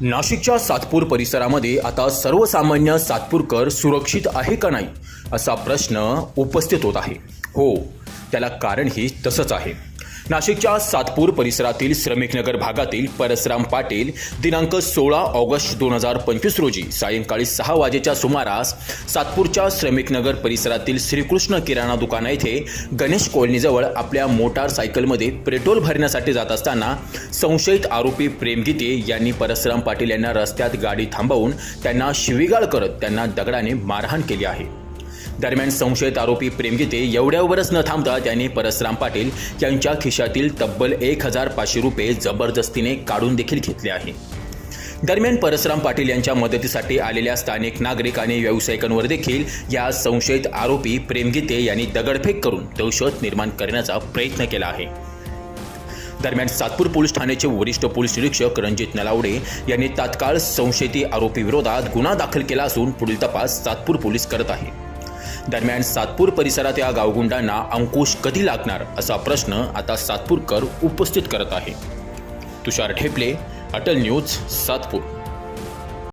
नाशिकच्या सातपूर परिसरामध्ये आता सर्वसामान्य सातपूरकर सुरक्षित आहे का नाही असा प्रश्न उपस्थित होत आहे. हो त्याला कारण हे तसंच आहे. नाशिकच्या सातपूर परिसरातील श्रमिकनगर भागातील परसराम पाटील दिनांक सोळा ऑगस्ट दोन हजार पंचवीस रोजी सायंकाळी सहा वाजेच्या सुमारास सातपूरच्या श्रमिकनगर परिसरातील श्रीकृष्ण किराणा दुकाना येथे गणेश कॉलनीजवळ आपल्या मोटारसायकलमध्ये पेट्रोल भरण्यासाठी जात असताना संशयित आरोपी प्रेमगीते यांनी परसराम पाटील यांना रस्त्यात गाडी थांबवून त्यांना शिवीगाळ करत त्यांना दगडाने मारहाण केली आहे. दरम्यान संशयित आरोपी प्रेमगीते एवढ्यावरच न थांबता त्यांनी परसराम पाटील यांच्या खिशातील तब्बल एक हजार पाचशे रुपये जबरदस्तीने काढून देखील घेतले आहे. दरम्यान परसराम पाटील यांच्या मदतीसाठी आलेल्या स्थानिक नागरिक आणि व्यावसायिकांवर देखील या संशयित आरोपी प्रेमगीते यांनी दगडफेक करून दहशत निर्माण करण्याचा प्रयत्न केला आहे. दरम्यान सातपूर पोलीस ठाण्याचे वरिष्ठ पोलीस निरीक्षक रणजित नलावडे यांनी तात्काळ संशयित आरोपी विरोधात गुन्हा दाखल केला असून पुढील तपास सातपूर पोलीस करत आहे. दरम्यान सातपूर परिसरात या गावगुंडांना अंकुश कधी लागणार असा प्रश्न आता सातपूरकर उपस्थित करत आहे. तुषार ठेपले अटल न्यूज सातपूर.